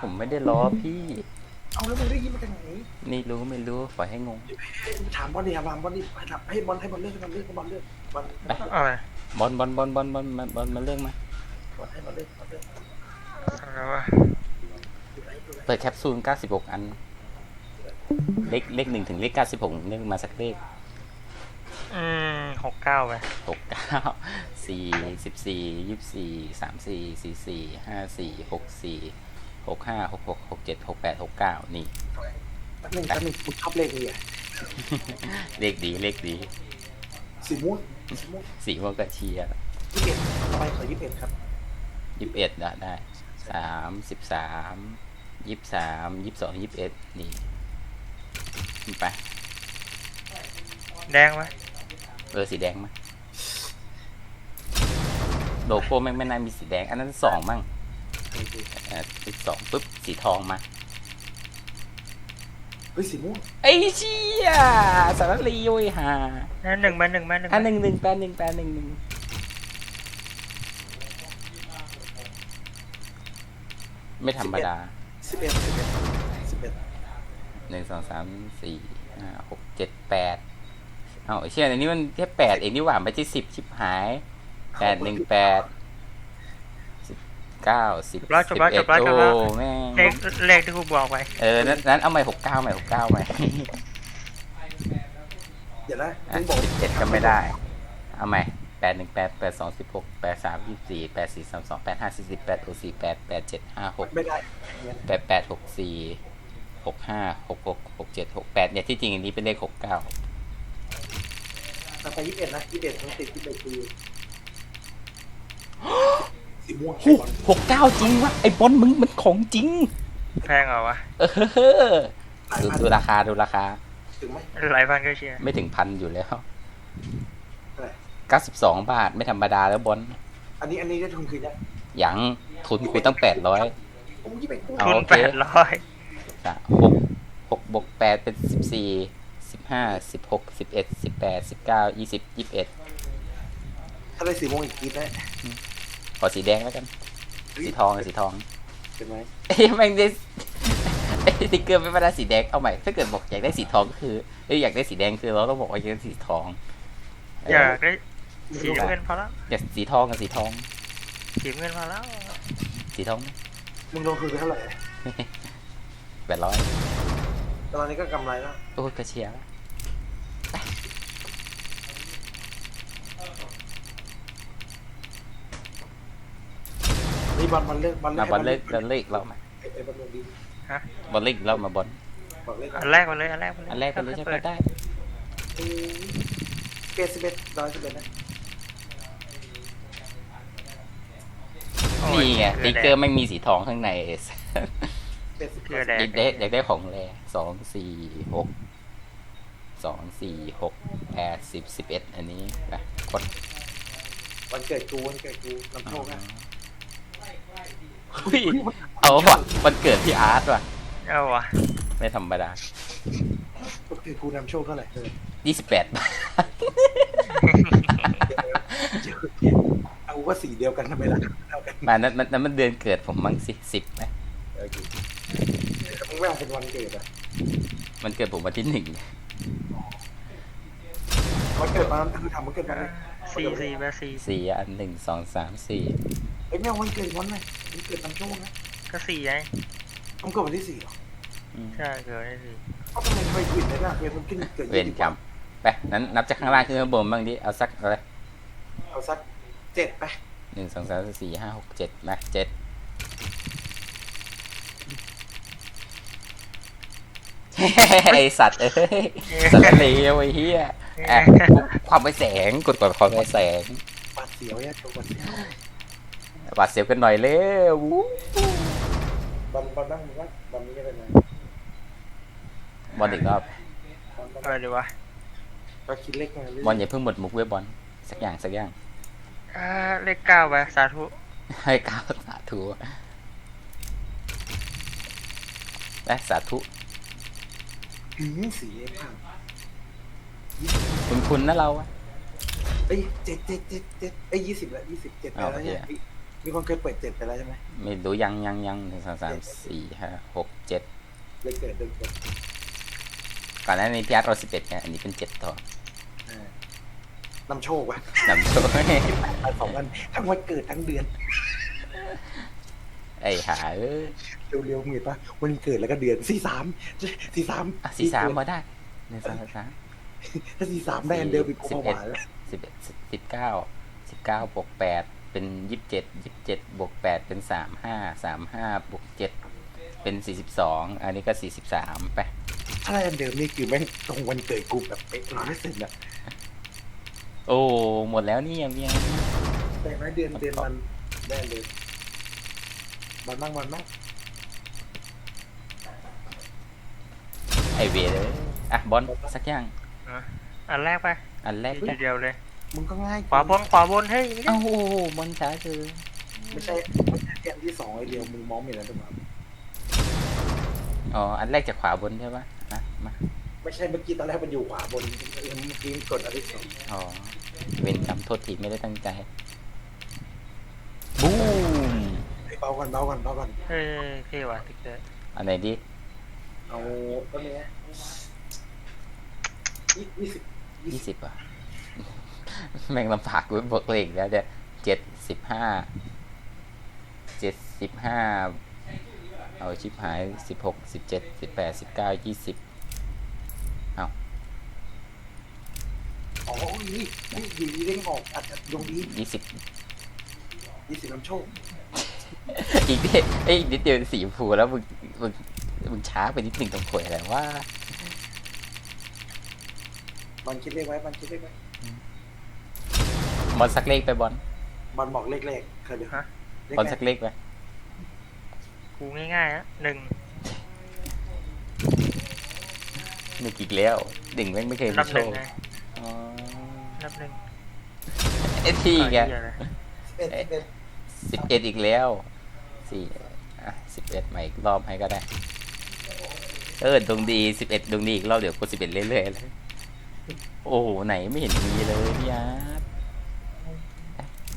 ผมไม่ได้ล้อพี่ เอาแล้วมึงได้ยินมาจากไหน นี่รู้ไม่รู้ปล่อยให้งง ถามบอลดิถามบอลดิให้ถามให้บอลให้บอลเลือกให้บอลเลือกให้บอลเลือกบอลเอาไปบอลบอลบอลบอลบอลมาบอลมาเรื่องมาบอลให้บอลเลือกบอลเลือกเอาวะดูไหนดูไหนเปิดแคปซูล 96 อัน เลขเลขหนึ่งถึงเลข 96เลือกมาสักเลข อืมหกเก้าไปหกเก้าสี่สิบสี่ยี่สี่สามสี่สี่สี่ห้าสี่หกสี่ หกห้าหกหกหกเจ็ดหกแปดหกเก้านี่แป๊บนึงแป๊บนึงกูชอบเลขนี้อะเลขดีเลขดีสีม่วงสีม่วงสีม่วงกระเชียร์ยี่สิบเอ็ดทำไมขอยี่สิบเอ็ดครับยี่สิบเอ็ดได้ได้สามสิบสามยี่สิบสามยี่สิบสองยี่สิบเอ็ดนี่ไปแดงไหมเออสีแดงมั้ยโลโก้แม่งไม่น่ามีสีแดง อันนั้นสองมั้ง เอออีกสองปุ๊บสีทองมาเฮ้ยสีม่วงไอ้เชี่ยสารลีโอ้ยฮานั่นหนึ่งมาหนึ่งมาหนึ่งอันหนึ่งหนึ่งแปดหนึ่งแปดหนึ่งหนึ่งไม่ธรรมดาสิบเอ็ดสิบเอ็ดสิบเอ็ดหนึ่งสองสามสี่ห้าหกเจ็ดแปดเอาไอ้เชี่ยอันนี้มันแค่แปดเองนี่หว่าไม่ใช่สิบชิบหายแปดหนึ่งแปดสิบ เก้าสิบสิบเอ็ดโอ้แม่งเลขเลขที่กูบอกไปเออนั้นนั้นเอาใหม่หกเก้าใหม่หกเก้าใหม่เดี๋ยวนะอะมึงบอกสิบเจ็ดก็ไม่ได้ เอาใหม่แปดหนึ่งแปดแปดสองสิบหกแปดสามยี่สี่แปดสี่สามสองแปดห้าสี่สิบแปดหกสี่แปดแปดเจ็ดห้าหก ไม่ได้แปดแปดหกสี่หกห้าหกหกหกเจ็ดหกแปดเนี่ยที่จริงอันนี้เป็นเลขหกเก้าต่อไปยี่สิบเอ็ดนะยี่สิบเอ็ดต้องติดยี่สิบเอ็ดคือ สีม่วงหกเก้าจริงวะไอ้บอลมึงมันของจริง แพงเหรอวะเออดูดูราคาดูราคา ถึงไหม หลายพันก็เชียร์ไม่ถึงพันอยู่แล้วเท่าไหร่ เก้าสิบสองบาทไม่ธรรมดาแล้วบอลอันนี้อันนี้ได้ทุนคืนยังยังทุนกูตั้งแปดร้อยผมยี่สิบเอ็ดกูเอาทุนโอเค แปดร้อยหกหกบวกแปดเป็นสิบสี่สิบห้าสิบหกสิบเอ็ดสิบแปดสิบเก้ายี่สิบยี่สิบเอ็ดถ้าได้สีม่วงอีกทีได้ ขอสีแดงแล้วกัน สีทองอะสีทองเห็นไหมเอ้ยแม่งได้ไอ้สติ๊กเกอร์ไม่ได้สีแดงเอาใหม่ถ้าเกิดบอกอยากได้สีทองก็คือเอ้ยอยากได้สีแดงคือเราต้องบอกว่าอยากได้สีทองเอยากได้สีน้ำเงินพอแล้วอยากสีทองกับสีทอง สีน้ำเงินพอแล้ว สีทอง มึงลงทุนไปเท่าไหร่แปดร้อยตอนนี้ก็กำไรแล้วโอ้ยกระเชียร์ นี่บอลบอลเลิกบอลเลิมากบอลเล็กบอลเล็กเรามาไอ้บอลลงดีบอลเล็กเรามาบอลบอลเลิกอันแรกมาเลยอันแรกมาเลยอันแรกก็เลยใช่ไหมได้เกสิบเอ็ดร้อยสิบเอ็ดนะโอ้ยนี่ไงสติ๊กเกอร์ไม่งมีสีทองข้างในเกสิบเกลือแดองยากได้อยากได้ของแรสองสี่หกสองสี่หกแปดสิบสิบเอ็ดอันนี้ไปกดวันเกิดกูวันเกิดกูลำโพงนะ อุ้ยเอาว่ะวันเกิดพี่อาร์ตว่ะ เอาวะไม่ธรรมดาวันเกิดกูนำโชคเท่าไหร่เออยี่สิบแปดบาทเอาว่าสีเดียวกันทำไมล่ะเท่ากันมานั้นมันนั้นมันเดือนเกิดผมมั้งสิสิบไหมโอเคแต่มึงไม่เอาเป็นวันเกิดอะมันเกิดผมวันที่หนึ่งวันเกิดมาคือทำวันเกิดวันไหนสี่สี่แบบสี่สี่อันหนึ่งสองสามสี่ เอ้ยไม่เอาวันเกิดวันไหนวันเกิดนำโชคนะก็สี่ไงต้องเกิดวันที่สี่เหรออืมใช่เกิดได้สี่เอ้าทำไมเคยผิดเลยนะเวรมันขึ้นเกิดเวรกรรมไปนั้นนับจากข้างล่างขึ้นข้างบนบ้างดิเอาสักอะไรเอาสักเจ็ดไปหนึ่งสองสามสี่ห้าหกเจ็ดมาเจ็ดไอสัตว์เอ้ยสัตว์เลวไอ้เหี้ยอะความไปแสงกดกดความไปแสงปาดเสียวเนี่ยโชว์ปาด เสียวบาดเสียวกันหน่อยเร็ววู้บอลบอลนั่งมึงว่าบอลนี้จะเป็นไงบอลอีกรอบบอลบอลอะไรดีวะก็คิดเล็กมาเรื่อยบอลอย่าเพิ่งหมดมุกเว็บบอลสักอย่างสักอย่างอ่าเลขเก้าไปสาธุให้ก้าวสาธุและสาธุหืมสีเอ็มพังคุณคุณนะเราอะเอ้ยเจ็ดเจ็ดเจ็ดเจ็ดเอ้ยยี่สิบละยี่สิบเจ็ดไปแล้วเนี่ย เอาโอเคเฮ้ยมีคนเคยเปิดเจ็ดไปแล้วใช่ไหมไม่รู้ยังยังยังหนึ่งสองสามสี่ห้าหกเจ็ดเลยเกิดเลยเกิดก่อนหน้านี้พี่อาร์ตเราสิบเอ็ดไงอันนี้เป็นเจ็ดต่อเออนำโชคว่ะนำโชว์ไปสองวันทั้งวันเกิดทั้งเดือน ไอ้หาเอ้ยเร็วๆมึงเห็นปะวันเกิดแล้วก็เดือนสี่สามสี่สามอะสี่สามมาได้หนึ่งสองสามถ้าสี่สามได้อันเดิมอีกกูสิบมาหเอ็ดวานแล้วสิบเอ็ดสิบเก้าสิบเก้าบวกแปด เป็นยี่สิบเจ็ดยี่สิบเจ็ดบวกแปดเป็นสามห้าสามห้าบวกเจ็ดเป็นสี่สิบสองอันนี้ก็สี่สิบสามไปถ้าได้อันเดิมนี่คือแม่งตรงวันเกิดกูแบบเป๊ะร้อยเปอร์เซ็นต์อะโอ้หมดแล้วนี่ยังยังแต่ไม่เดือนเดือนมันได้อันเดิมมันบ้างมันบ้างไอเวรเลยอะบอลสักอย่างอะอันแรกไปอันแรกทีเดียวเลย มึงก็ง่ายขวาบนขวาบนเฮ้ยเอ้าโอ้โหบอลช้าคือไม่ใช่ไม่ใช่อันที่สองไอเดียวมึงมองไม่เห็นแล้วถูกไหมอ๋ออันแรกจากขวาบนใช่ปะอะมาไม่ใช่เมื่อกี้ตอนแรกมันอยู่ขวาบนเมื่อกี้มันกดอันที่สองอ๋อเว้นกรรมโทษทีไม่ได้ตั้งใจบูมเฮ้ยเบาก่อนเบาก่อนเบาก่อนเฮ้ยเท่ว่ะติ๊กเกอร์อันไหนดีเอาต้นนี้นะยี่ยี่สิบยี่สิบอะ แม่งลำบากกูบวกเลขแล้วเนี่ยเจ็ดสิบห้าเจ็ดสิบห้าเอาชิบหายสิบหกสิบเจ็ดสิบแปดสิบเก้ายี่สิบอ๋อนี่นี่อยู่ดีเด้งออกอาจจะดวงดียี่สิบยี่สิบน้ำโชค อีกนิดเอ้ยอีกนิดเดียวสีชมพูแล้วมึงมึงมึงช้าไปนิดหนึ่งตรงขวยอะไรว่ามันคิดเลขไว้มันคิดเลขไว้ บอลสักเลขไปบอลมันบอกเลขเลขเคยดูฮะ เลขบอลแรสักกเลขไปกูง่ายๆนะหนึ่งหนึ่งอีกแล้วหนึ่งแม่งไม่เคยนัมีบโชหนึ่งคไงอ๋อนับหนึ่งไอ้ที่ไง เหี้ยเลยสิบเอ็ดสิบเอ็ดสิบเอ็ดอีกแล้วสี่อะสิบเอ็ดใหม่อีกรอบให้ก็ได้ เออดวงดีสิบเอ็ดดวงดีอีกรอบเดี๋ยวกูสิบเอ็ดเรื่อยๆเลย โอ้โหไหนไม่เห็นมีเลยพี่อาร์ตเอ๊ะมา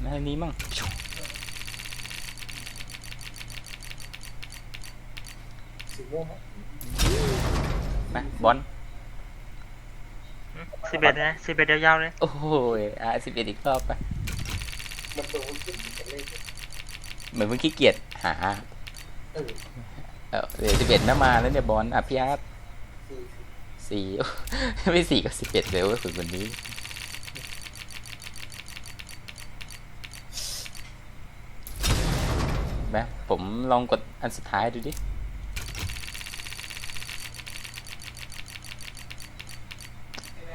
ทางนี้มั่งสีม่วงไหมมาบอลสิบเอ็ดนะสิบเอ็ดยาวๆเลย โอ้โหอะสิบเอ็ดอีกรอบไปมันโดนขึ้นสิบเอ็ดเลขเหมือนมึงขี้เกียจหาเออเออเดี๋ยวสิบเอ็ดน่ามาแล้วเนี่ยบอลอะพี่อาร์ตสี่สิบสี่ไม่สี่ก็สิบเอ็ดเลยเว้ยคนคนนี้ แม่ผม ลองกดอันสุดท้ายดูดิ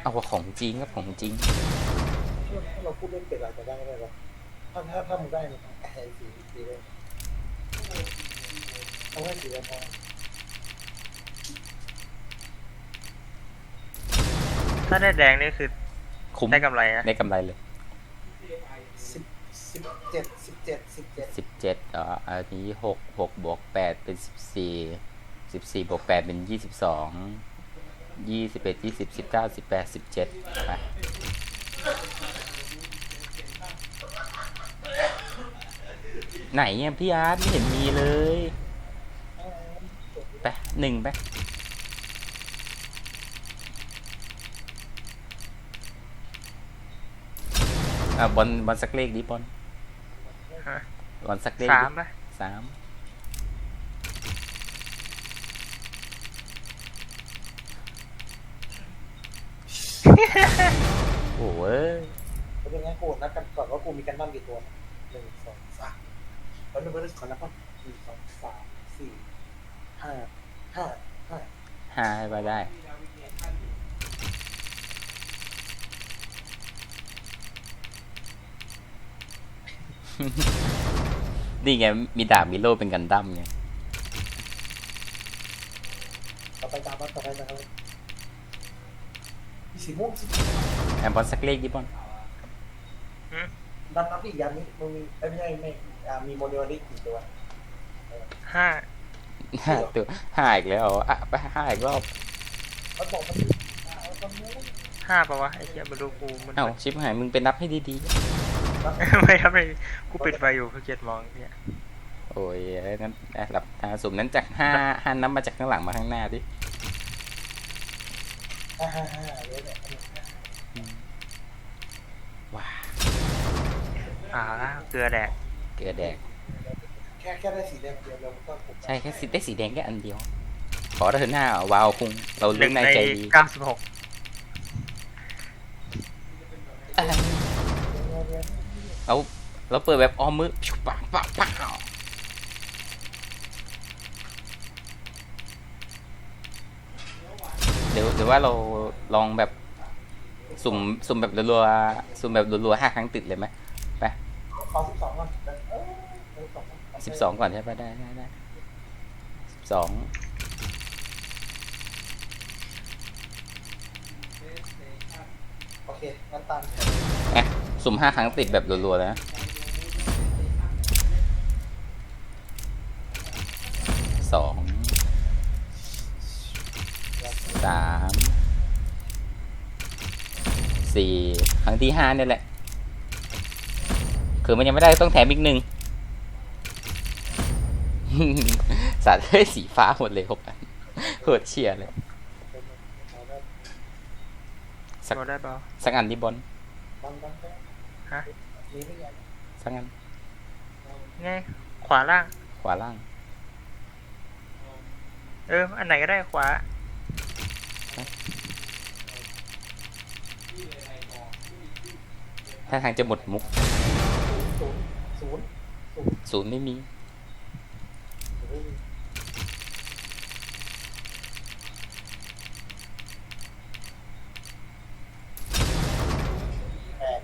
เอาว่าของจริงครับของจริงถ้าเราพูดเรื่องเป็ดอาจจะได้ไหมวะถ้าถ้าถ้ามึงได้มันไอ้สีสีเลยเอาไว้สีแล้วพอถ้าได้แดงนี่คือคุ้มได้กำไรนะได้กำไรเลย สิบเจ็ดสิบเจ็ดสิบเจ็ดสิบเจ็ดอ่าอันนี้หกหกบวกแปดเป็นสิบสี่สิบสี่บวกแปดเป็นยี่สิบสองยี่สิบเอ็ดยี่สิบสิบเก้าสิบแปดสิบเจ็ดไปไหนอะพี่อาร์ตไม่เห็นมีเลยไปหนึ่งไปอะบอลบอลสักเลขดิบอล ฮะบอลสักเลขสาดิมปะสามโอ้ยแล้วเป็นไงกูนัดกันก่อนว่ากูมีกันบ้านกี่ตัวหนึ่งสองสามแล้วนึกว่าขอนับก่อนหนึ่งสองสามสี่ห้าห้าห้าห้าให้ไปได้ นี่ไงมีดาบมีโล่เป็นกันดั้มไงต่อไปตามมาต่อไปนะครับสีม่วงสีแอมบอลสักเลขดิบอลนับนับอีกอย่างนี้มึงมีไม่ใช่ไม่อ่ามีโมเดลนี้กี่ตัวห้าห้าตัวห้าอีกแล้วอะไปห้าอีกรอบมันบอกมันเอาตรงนู้นห้าปะวะไอ้เหี้ยมาดูกูมันเอ้าชิปหายมึงไปนับให้ดี ปะไม่ครับไม่กูปิดไฟอยู่เพื่อเกียรมองเนี่ยโอ้ยเอ้ยนั้นอะหลับตาสุ่มนั้นจากห้าห้านับมาจากข้างหลังมาข้างหน้าดิห้าห้าห้าเดี๋ยวเนี่ยว้าอ่าเกลือแดกเกลือแดกแค่แค่ได้สีแดงเดียวเราก็ผมใช่แค่สีได้สีแดงแค่อันเดียว ขอเถอะหน้าวาวคุงเราหลุ้นึ่นงในในใจดีเก้าสิบหกเอ้ยเราเราเปิดแบบอ้อมมือปังปังปังเดี๋ยวเดี๋ยวว่าเราลองแบบสุ่มสุ่มแบบรัวๆสุ่มแบบรัวๆห้าครั้งติดเลยไหมขอสิบสองก่อนสิบสองก่อนใช่ปะได้ได้ได้สิบสอง โอ เคงั้นตามอะสุ่มห้าครั้งติดแบบรัวๆเลยนะสองสามสี่ครั้งที่ห้าเนี่ยแหละ คือมันยังไม่ได้ต้องแถมอีกหนึ่งสัตว์เฮ้ยสีฟ้าหมดเลยหกอันโคตรเชียร์เลย สัก บอได้เปล่าสักอันที่บอลบังบังแค่ฮะนี้ไม่ยังสักอัน ไงขวาล่าง ขวาล่าง เออ อันไหนก็ได้ขวา ถ้าทางจะหมดมุก ศูนย์ศูนย์ศูนย์ศูนย์ไม่มี ศูนย์แปด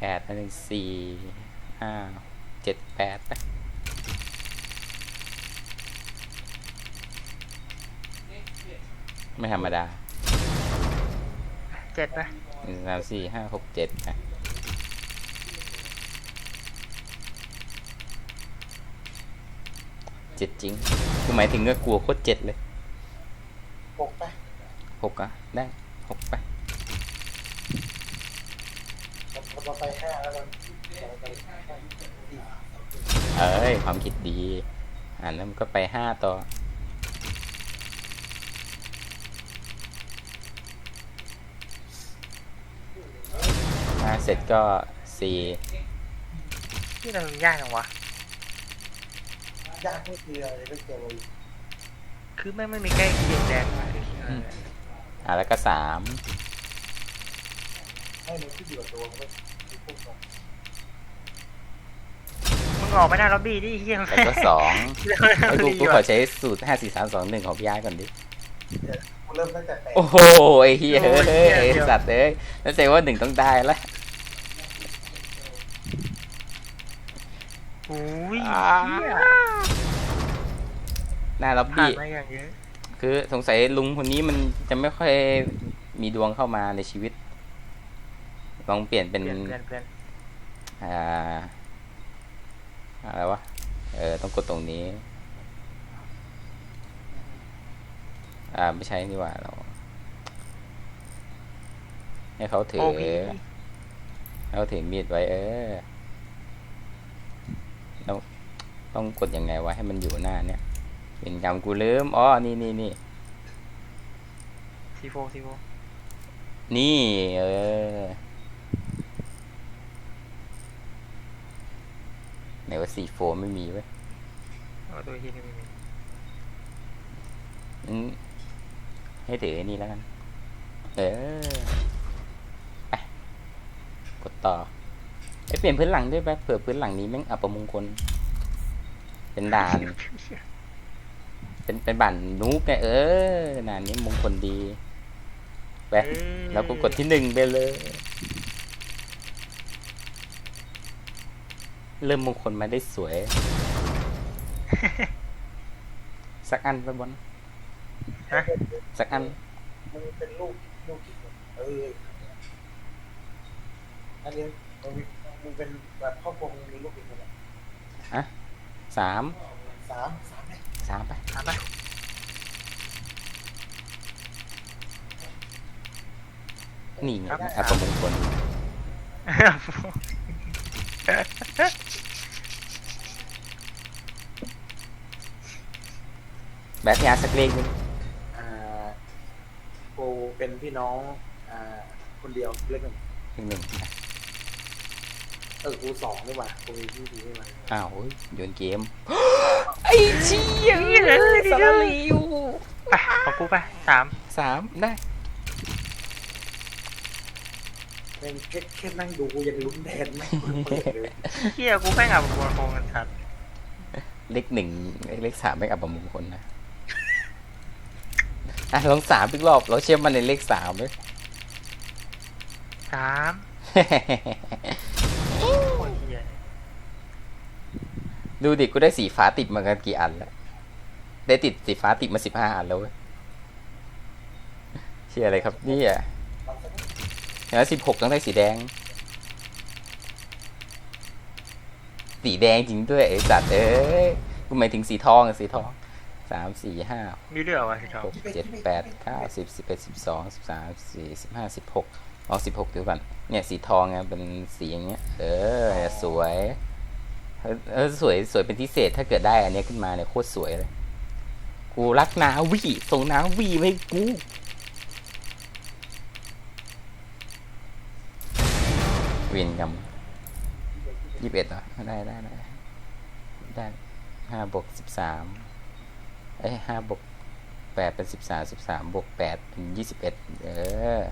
แปดอัน หนึ่งสี่ห้าเจ็ดแปดไปไม่ธรรมดาเจ็ดไปหนึ่งสามสี่ห้าหกเจ็ดไปเจ็ดจริง คือหมายถึงก็กลัวโคตรเจ็ดเลยหกไปหกอะ ได้หกไป เราเราไปห้าแล้วกันเราไปห้าสี่เอ้ยความคิดดีอ่านแล้วมันก็ไปห้าต่อห้าเสร็จก็สี่ที่เรายากจังวะ ยากไม่คืออะไรไม่เกี่ยวเลยคือไม่งไม่มีใกล้เคียงแดงมาไอ้เหี้ยอ่าแล้วก็สามให้มันขึ้นอยู่กับตัวมันก็ มีพวกแบบมึงออกไปหน้าล็อบบี้ดิเฮียแล้วก็สองไอ้ยกูกูขอใช้สูตรห้าสี่สามสองหนึ่งของพี่ยาก่อนดิ กูเริ่มตั้งแต่แปดโอ้โหไอ้เหี้ยเฮ้ยไอ้สัตว์เอ้ยแล้วแสดงว่าหนึ่งต้องได้แล้วโอ้ยอ่าเหี้ยหน้าล็อบผ่านบี้ มาอย่างเยอะคือสงสัยลุงคนนี้มันจะไม่ค่อยมีดวงเข้ามาในชีวิต ลองเปลี่ยนเป็นเปลี่ยนเปลี่ยนเปลี่ยนอ่า อะไรวะ เออ ต้องกดตรงนี้ อ่า ไม่ใช่นี่หว่าเรา ให้เขาถือ โอวีให้เขาถือมีดไว้ เออ แล้วต้องกดยังไงวะให้มันอยู่หน้าเนี่ย เป็นกรรมกูลืม อ๋อ นี่นี่นี่ซีโฟซีโฟนี่ เออ ไหน ว่าสี่โฟไม่มีเว้ยเอาตัวที่นี่ไม่มีอืมให้ถือไอ้นี่แล้วกัน เออไปกดต่อไอยเปลี่ยนพื้นหลังด้วยไปเผื่อพื้นหลังนี้แม่งอัปมงคล เป็นด่าน เป็นเป็นบั่นนูกไงเออด่านนี้มงคลดีไปเอ้ยแล้วก็กดที่หนึ่งไปเลย เริ่มมงคลมาได้สวย สักอันไปบอลฮะสักอันมึงเป็นลูกลูกกี่คนเอออันนี้มึงมีมึงเป็นแบบครอบครัวมึงมีลูกกี่คนอะสามสามสามไหมสามไปถามไปนี่ไงอัปมงคล แบทยาสักเลขหนึงอ่ากูเป็นพี่น้องอ่าคนเดียวเล็กหนึ่งเลขหนึ่งอะเออกูสองนี่หว่ากูมีพี่ดีนี่หว่าอ้าวเฮ้ยโยนเกม ไอ้เชี่ยสารลิวไปของกูไปสามสามได้ แม่งแค่แค่นั่งดูกูยังลุ้นแทนแม่งกูเปิดเลยเฮียกูแม่งอับมงคลกันชัดเลขหนึ่งเลขสามไม่อับมงคลนะอะลองสามอีกรอบเราเชื่อมันในเลขสามเลย สามโคตรเฮียดูดิกูได้สีฟ้าติดมากันกี่อันแล้ว ได้ติดสีฟ้าติดมาสิบห้าอันแล้วเว้ยเชื่ออะไรครับเนี่ย แล้วสิบหกต้องได้สีแดง สีแดงจริงด้วยไอ้สัตว์เอ้ยกูหมายถึงสีทองอะสีทองสามสี่ห้ามีเรื่องอะไรที่ชอบหกเจ็ดแปดเก้าสิบสิบเอ็ดสิบสองสิบสามสี่สิบห้าสิบหกเอาสิบหกเดี๋ยวก่อนเนี่ยสีทองไงเป็นสีอย่างเงี้ย เออ สวยเออเออสวยสวยเป็นพิเศษถ้าเกิดได้อันเนี้ยขึ้นมาเนี่ยโคตรสวยเลย กูรักนาวีส่งนาวีมาให้กู เวียนกำยี่สิบเอ็ดเหรอได้ได้ได้ได้ห้าบวกสิบสามเอ้ยห้าบวกแปดเป็นสิบสามสิบสามบวกแปดเป็นยี่สิบเอ็ดเออ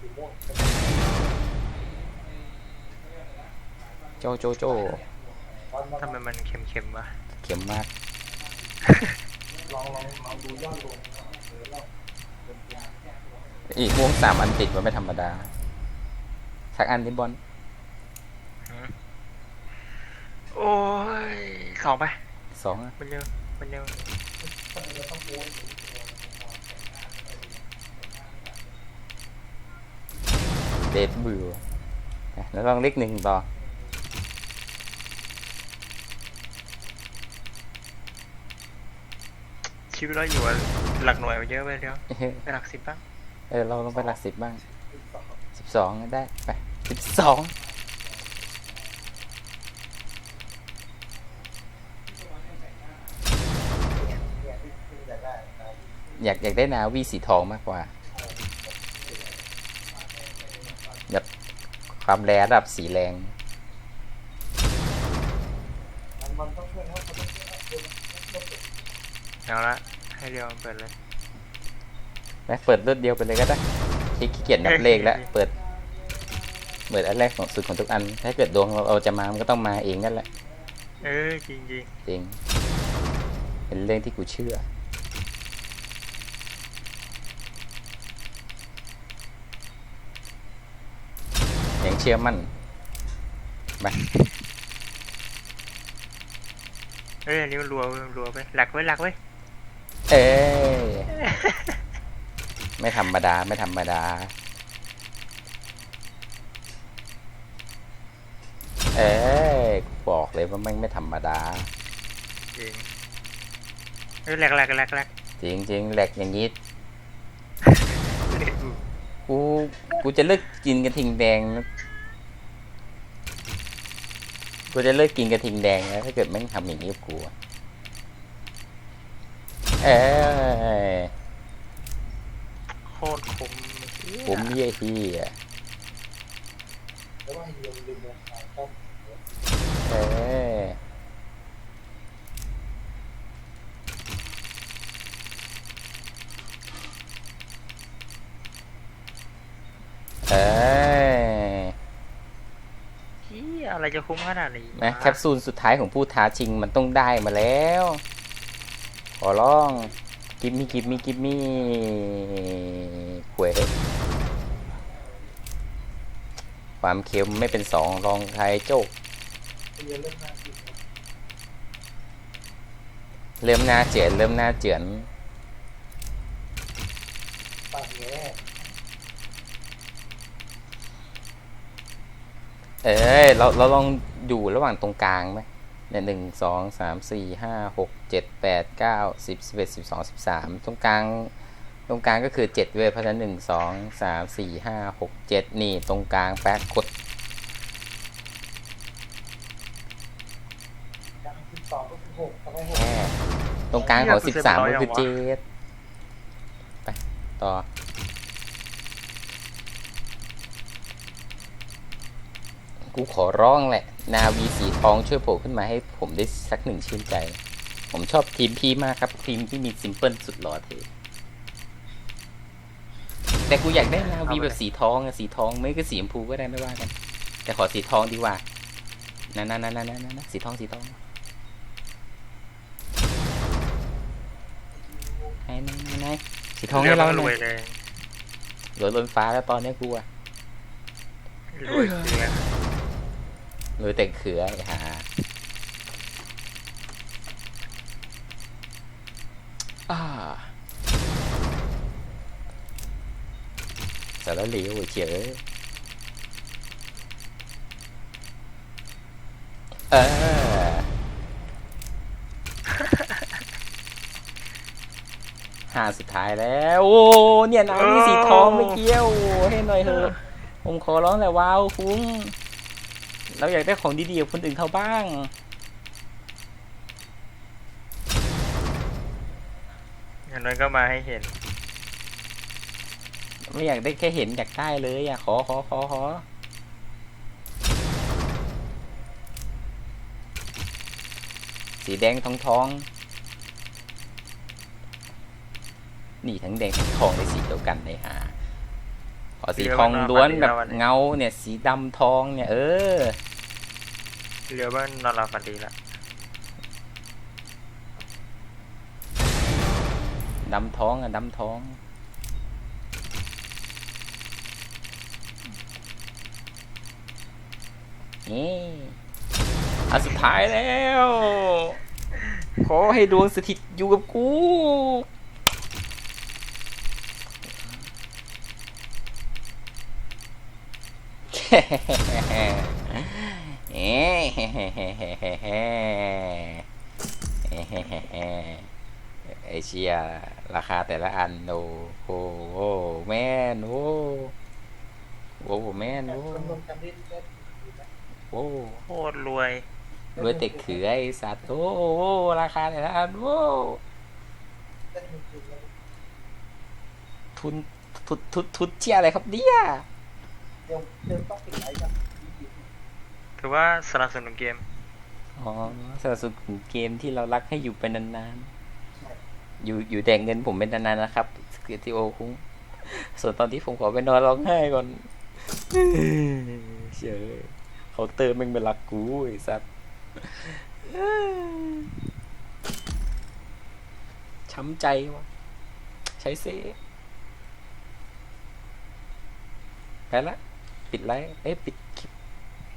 สีม่วงโจโจโจตอนมาทำไมมันเค็มๆวะเข็มมาก ลองลองลองดูยอดรวมเออรอบ อีกม่วงสามอันติดมันไม่ธรรมดา สักอันที่บอลโอ้ยสองไปสองอะมันเร็วมันเร็วเดทบิวอะแล้วลองเลขหนึ่งต่อชีวิตเราอยู่อะ หลักหน่วยเยอะไปเดียวไปหลักสิบบ้างเออเราลงไปหลักสิบบ้างสิบสองได้ไปสิบสองเนี่ยที่ที่อยากได้นะอยากอยากได้นาวีสีทองมากกว่าแบบความแรงระดับสีแรงมันมันต้องช่วยนะมันต้องช่วยนะเดี๋ยวมันต้องช่วยเอาละ ให้เดียวเปิดเลยนะเปิดรวดเดียวไปเลยก็ได้ขี้ขี้เกียจนับเลขแล้วเปิด เปิดอันแรกของสุดของทุกอัน ถ้าเกิดดวงเราเราจะมา มันก็ต้องมาเองนั่นแหละ เออจริงจริงจริง เป็นเรื่องที่กูเชื่อยังเชื่อมั่นไปๆเอ้ยอันนี้มันรัวเว้ยมันรัวไปหลักไว้หลักไว้ เอ้ยไม่ธรรมดา ไม่ธรรมดา เอ้ยกูบอกเลยว่ามันไม่ธรรมดา จริงเอ้ยแหลกแหลกแหลกแหลกจริงจริงๆแหลกอย่างนี้เด็กกูกูกูจะเลิกกินกระทิงแดงนะกูจะเลิกกินกระทิงแดงแล้วถ้าเกิดแม่งทำอย่างนี้กับกูอะ เอ้ยโคตรคมเหี้ยผมเยี่ยที่อะเลยต้องเอ้ยเอ้ยเฮียอะไรจะคุ้มขนาดนี้นะแคปซูลสุดท้ายของผู้ท้าชิงมันต้องได้มาแล้ว ขอร้องกิมมี่กิมมี่กิมมี่หวยความเค็มไม่เป็นสองรองใครโจกเริ่มหน้าเจือนเริ่มหน้าเจือนเอ้ยเราเราลองอยู่ระหว่างตรงกลางไหม เนี่ยหนึ่งสองสามสี่ห้าหกเจ็ดแปดเก้าสิบสิบเอ็ดสิบสองสิบสามตรงกลางตรงกลางก็คือเจ็ดเว้ยเพราะฉะนั้นหนึ่งสองสามสี่ห้าหกเจ็ดนี่ตรงกลางแป๊กกดจากสิบสองก็คือหกทำให้หกแค่ตรงกลางของสิบสามก็คือเจ็ดไปต่อ กูขอร้องแหละ นาวีสีทองช่วยโผล่ขึ้นมาให้ผมได้สักหนึ่งชื่นใจ ผมชอบทีมพี่มากครับ ทีมที่มีซิมเพิลสุดหล่อเท่แต่กูอยากได้นาวีแบบสีทองอะสีทองไม่ก็สีชมพูก็ได้ไม่ว่ากัน แต่ขอสีทองดีกว่านั่นนั่นนั่นนั่นนั่นสีทองสีทองไหนไหนไหนไหนสีทองให้เราหรน่อวยยเลยรวยล้นฟ้าแล้วตอนนี้กูอะรวยเก ลือรวยแต่เขือไอ้ห่าอ่าสารเหลวเฉยเออห้าสุดท้ายแล้ว โอ้เนี่ยน้ำมีสีทองไม่เกี่ยว ให้หน่อยเถอะ ผมขอร้องแหละว้าวคุ้ง เราอยากได้ของดีๆกับคนอื่นเขาบ้าง อย่างน้อยก็มาให้เห็น ไม่อยากได้แค่เห็นอยากได้เลยอะขอขอขอขอสีแดงทองทองนี่ทั้งแดงทั้งทองในสีเดียวกันเลยฮะขอสีทองล้วนแบบเงาเนี่ย สีดำทองเนี่ย เออ เหลือว่านอนหลับฝันดีละดำท้องอะดำท้อง นี่อันสุดท้ายแล้ว ขอให้ดวงสถิตอยู่กับกูเอ๊ะ ไอเชียราคาแต่ละอันโอ้โหแม่นโอ้โหแม่นแต่โอ้คำนวณกันได้ได้ดีนะโอ้โคตรรวยรวยแต่เขือไอสัตว์โอ้โหราคาแต่ละอันโอ้ได้เงินคืนแล้วทุนทุนทุนทุนเชี่ยอะไรครับเนี่ยเดี๋ยวเดี๋ยวต้องปิดไลฟ์กัน ถือว่าสนับสนุนเกม อ๋อสนับสนุนเกมที่เรารักให้อยู่ไปนานๆ อยู่อยู่แต่เงินผมเป็นนานๆนะครับคือที่โอคุ้งส่วนตอนที่ผมขอไปนอนร้องไห้ก่อนเฉยเขาเติมม่งเป็นรักกูไอ้สัตว์ช้ำใจวะใช้เซไปละ ปิดไลฟ์เอ้ปิด